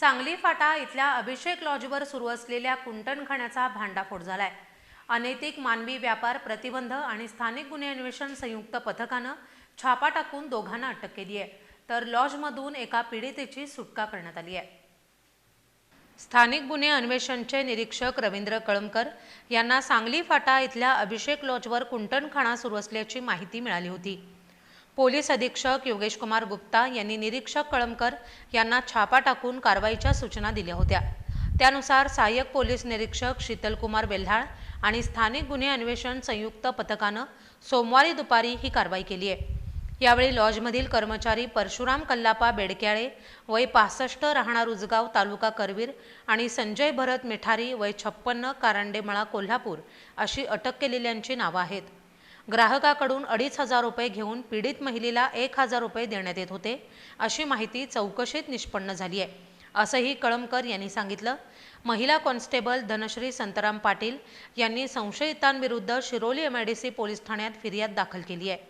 सांगली फाटा इथल्या अभिषेक लॉजवर सुरू असलेल्या कुंटणखाण्याचा भांडाफोड झालाय. अनैतिक मानवी व्यापार प्रतिबंध आणि स्थानिक गुन्हे अन्वेषण संयुक्त पथकानं छापा टाकून दोघांना अटक केली आहे. तर लॉजमधून एका पीडितेची सुटका करण्यात आली आहे. स्थानिक गुन्हे अन्वेषणचे निरीक्षक रवींद्र कळमकर यांना सांगली फाटा इथल्या अभिषेक लॉजवर कुंटणखाणा सुरू असल्याची माहिती मिळाली होती. पोलीस अधीक्षक योगेश कुमार गुप्ता यांनी निरीक्षक कळमकर यांना छापा टाकून कारवाईच्या सूचना दिल्या होत्या. त्यानुसार सहाय्यक पोलीस निरीक्षक शीतलकुमार बेल्हाळ आणि स्थानिक गुन्हे अन्वेषण संयुक्त पथकानं सोमवारी दुपारी ही कारवाई केली आहे. यावेळी लॉजमधील कर्मचारी परशुराम कल्लापा बेडक्याळे वय पासष्ट राहणार उजगाव तालुका करवीर आणि संजय भरत मिठारी वय छप्पन्न कारंडेमळा कोल्हापूर अशी अटक केलेल्यांची नावं आहेत. ग्राहकाकडून अडीच हजार रुपये घेऊन पीडित महिलेला एक हजार रुपये देण्यात येत होते अशी माहिती चौकशीत निष्पन्न झाली आहे असंही कळमकर यांनी सांगितलं. महिला कॉन्स्टेबल धनश्री संतराम पाटील यांनी संशयितांविरुद्ध शिरोली एमआयडीसी पोलीस ठाण्यात फिर्याद दाखल केली आहे.